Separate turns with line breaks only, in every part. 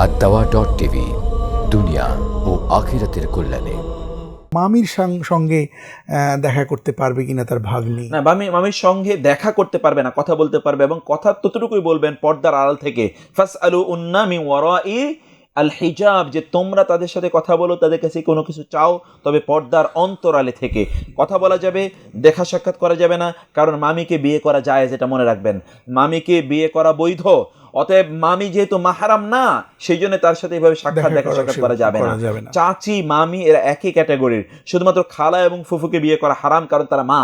আর দাওয়া dot TV দুনিয়া ও আখিরাতের কল্যাণে
মামির সঙ্গে দেখা করতে পারবে কিনা তার ভাগ্নি?
না মামি মামির সঙ্গে দেখা করতে পারবে না কথা বলতে পারবে এবং কথা ততটুকুই বলবেন পর্দার আড়াল থেকে। ফাস আলু উন্নামি ওয়ারাই আল হিজাব যে তোমরা তাদের সাথে কথা বলো তাদের কাছে কোনো কিছু চাও তবে পর্দার অন্তরালে থেকে। কথা বলা যাবে দেখা সাক্ষাৎ করা যাবে না কারণ মামিকে বিয়ে করা যায় যেটা মনে রাখবেন। মামিকে বিয়ে করা বৈধ অতএব মামি যেহেতু মাহারাম না সেই জন্য তার সাথে এভাবে সাক্ষাৎ
দেখা
সাক্ষাৎ করা যাবে না। চাচি মামি এরা একই ক্যাটাগরির। শুধুমাত্র খালা এবং ফুফুকে বিয়ে করা হারাম কারণ তারা মা।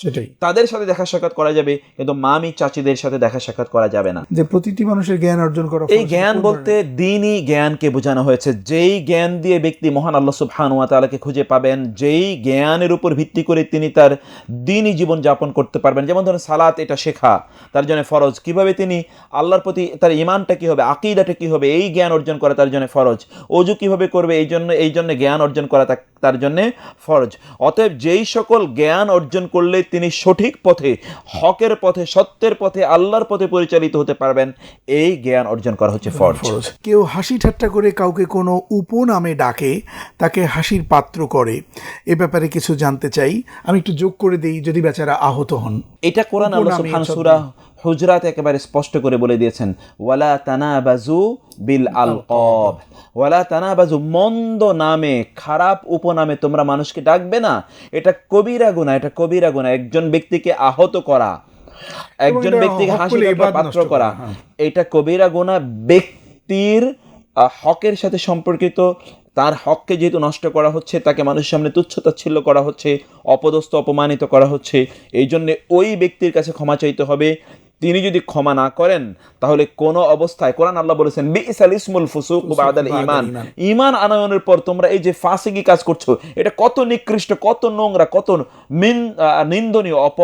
সেটাই।
তাদের সাথে দেখা সাক্ষাৎ করা যাবে কিন্তু মামি চাচিদের সাথে দেখা সাক্ষাৎ করা যাবে না।
যে প্রতিটি মানুষের জ্ঞান অর্জন করা
এই জ্ঞান বলতে দিনই জ্ঞানকে বোঝানো হয়েছে। যেই জ্ঞান দিয়ে ব্যক্তি মহান আল্লাহ সুবহানাহু ওয়া তাআলাকে খুঁজে পাবেন যেই জ্ঞানের উপর ভিত্তি করে তিনি তার দিনই জীবন যাপন করতে পারবেন। যেমন ধরুন সালাত এটা শেখা। তার জন্য ফরজ। কীভাবে তিনি আল্লাহর প্রতি তার ইমানটা কি হবে আকিদাটা কি হবে এই জ্ঞান অর্জন করা তার জন্য ফরজ। অজু কীভাবে করবে এই জন্য এই জন্য জ্ঞান অর্জন করা তার জন্য ফরজ। অতএব যেই সকল জ্ঞান অর্জন করলে তিনি সঠিক পথে হকের পথে সত্যের পথে আল্লাহর পথে পরিচালিত হতে পারবেন। এই জ্ঞান অর্জন করা হচ্ছে ফরজ।
কেউ হাসি ঠাট্টা করে কাউকে কোনো উপনামে ডাকে তাকে হাসির পাত্র করে। এ ব্যাপারে কিছু জানতে চাই। আমি একটু যোগ করে দিই যদি বেচারা আহত হন।
এটা কোরআন আল্লাহ সুবহান সূরা হুজরাত একেবারে স্পষ্ট করে বলে দিয়েছেন ওয়ালা তানাবাজু বিল আলকাব। ওয়ালা তানাবাজু মন্দ নামে খারাপ উপনামে তোমরা মানুষকে ডাকবে না। এটা কবিরা গুনাহ এটা কবিরা গুনাহ। একজন ব্যক্তিকে আহত করা একজন ব্যক্তিকে হাসি পাত্র করা।
হ্যাঁ।
এটা কবিরা গুনাহ ব্যক্তির হকের সাথে সম্পর্কিত। তার হককে যেহেতু নষ্ট করা হচ্ছে তাকে মানুষের সামনে তুচ্ছতাচ্ছিল্য করা হচ্ছে অপদস্থ অপমানিত করা হচ্ছে। এই জন্যে ওই ব্যক্তির কাছে ক্ষমা চাইতে হবে। তিনি যদি ক্ষমা না করেন তাহলে কোন অবস্থায় কোরআন আল্লাহ বলেছেন বিইসাল ইসমুল ফুসুক বাদাল ইমান
ঈমান।
ইমান আনয়নের পর তোমরা এই যে ফাসিকি কাজ করছ এটা কত নিকৃষ্ট কত নোংরা কত মিন নিন্দনীয় অপ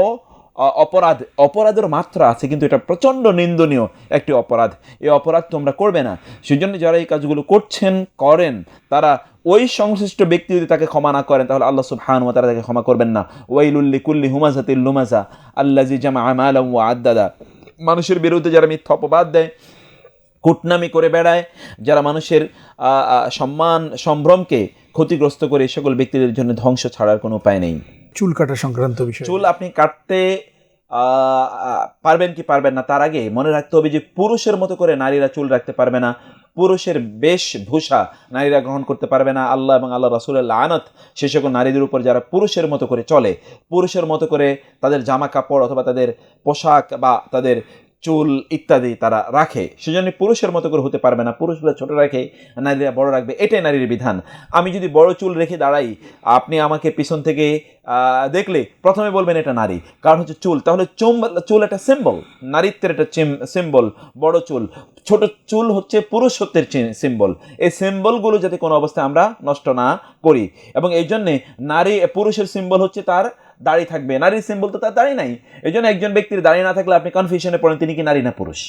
অপরাধ। অপরাধের মাত্রা আছে কিন্তু এটা প্রচণ্ড নিন্দনীয় একটি অপরাধ। এই অপরাধ তোমরা করবে না। সেজন্য যারা এই কাজগুলো করছেন করেন তারা ওই সংশ্লিষ্ট ব্যক্তি যদি তাকে ক্ষমা না করেন তাহলে আল্লাহ সুবহান ওয়া তাআলা তাকে ক্ষমা করবেন না। ওয়াইলুল্লি কুল্লি হুমাজাতিল লুমাজা আল্লাজি জামা আমালাম ওয়া আদ্দাদা। মানুষের বিরুদ্ধে যারা মিথ্যা অপবাদ দেয় কুটনামি করে বেড়ায় যারা মানুষের সম্মান সম্ভ্রমকে ক্ষতিগ্রস্ত করে সকল ব্যক্তিদের জন্য ধ্বংস ছাড়ার কোনো উপায় নেই।
চুল কাটা সংক্রান্ত বিষয়।
চুল আপনি কাটতে পারবেন কি পারবেন না তার আগে মনে রাখতে হবে যে পুরুষের মতো করে নারীরা চুল রাখতে পারবে না। পুরুষের বেশভূষা নারীরা গ্রহণ করতে পারবে না। আল্লাহ এবং আল্লাহ রাসুলের আনত সে সকল নারীদের উপর যারা পুরুষের মতো করে চলে, পুরুষের মতো করে তাদের জামা কাপড় অথবা তাদের পোশাক বা তাদের চুল ইত্যাদি তারা রাখে। সেজন্য পুরুষের মতো করে হতে পারবে না। পুরুষগুলো ছোট রাখে, নারীরা বড় রাখবে। এটাই নারীর বিধান। আমি যদি বড় চুল রেখে দাঁড়াই, আপনি আমাকে পিছন থেকে দেখলে প্রথমে বলবেন এটা নারী। কারণ হচ্ছে চুল। তাহলে চুল একটা সিম্বল নারীত্বের একটা সিম্বল বড় চুল। ছোট চুল হচ্ছে পুরুষত্বের সিম্বল এই সিম্বলগুলো যাতে কোনো অবস্থায় আমরা নষ্ট না করি। এবং এই জন্যে নারী, পুরুষের সিম্বল হচ্ছে তার দাড়ি থাকবে। নারীর সিম্বল তো তার দাঁড়িয়ে নাই। এই জন্য একজন ব্যক্তির দাঁড়িয়ে না থাকলে আপনি কনফিউশনে পড়েন, তিনি কি নারী না পুরুষ?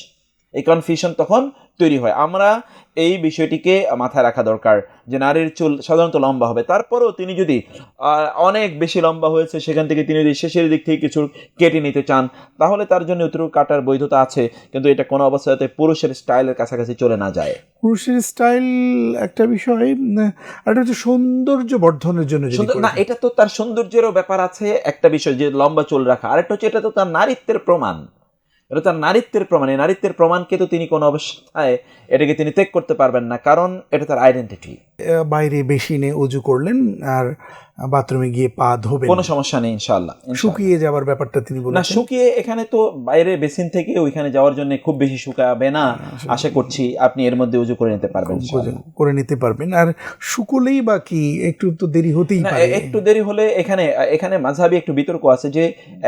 এই কনফিউশন তখন তৈরি হয়। আমরা এই বিষয়টিকে মাথায় রাখা দরকার যে নারীর চুল সাধারণত লম্বা হবে। তারপরেও তিনি যদি অনেক বেশি লম্বা হয়েছে সেখান থেকে তিনি যদি শেষের দিক থেকে কিছু কেটে নিতে চান তাহলে তার জন্য অতটুকু কাটার বৈধতা আছে কিন্তু এটা কোনো অবস্থাতে পুরুষের স্টাইলের কাছাকাছি চলে না যায়।
পুরুষের স্টাইল একটা বিষয় আর হচ্ছে সৌন্দর্য বর্ধনের জন্য
না এটা তো তার সৌন্দর্যেরও ব্যাপার আছে একটা বিষয় যে লম্বা চুল রাখা। আরেকটা হচ্ছে এটা তো তার নারীত্বের প্রমাণ। এটা তার নারীত্বের প্রমাণ। এই নারীত্বের প্রমাণকে তো তিনি কোনো অবস্থায় এটাকে তিনি ত্যাগ করতে পারবেন না, কারণ এটা তার আইডেন্টিটি
বাইরে বেসিনে উজু করলেন আর বাথরুমে গিয়ে পা ধোবেন।
কোনো সমস্যা নেই ইনশাআল্লাহ।
শুকিয়ে যাওয়ার ব্যাপারটা তিনি
না শুকিয়ে এখানে তো বাইরে বেসিন থেকে ওইখানে যাওয়ার জন্য খুব বেশি শুকাবে না। আশা করছি আপনি এর মধ্যে উজু করে নিতে পারবেন।
করে নিতে পারবেন। আর শুকলেই বা কি? একটু তো দেরি হতেই
না
পারে।
একটু দেরি হলে এখানে এখানে মাঝহাবি একটু বিতর্ক আছে যে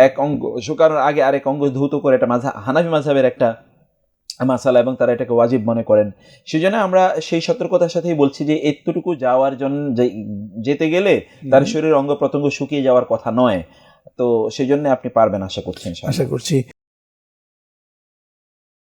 এক অঙ্গ শুকানোর আগে আরেক অঙ্গ ধৌত করে এটা মাঝা হানাফি মাঝহাবের একটা মাসালা এবং তারা এটাকে ওয়াজিব মনে করেন। সেই জন্য আমরা সেই সতর্কতার সাথেই বলছি যে এতটুকু যাওয়ার জন্য যেতে গেলে তার শরীরের অঙ্গ প্রত্যঙ্গ শুকিয়ে যাওয়ার কথা নয়। তো সেই জন্য আপনি পারবেন আশা করছেন
আশা করছি।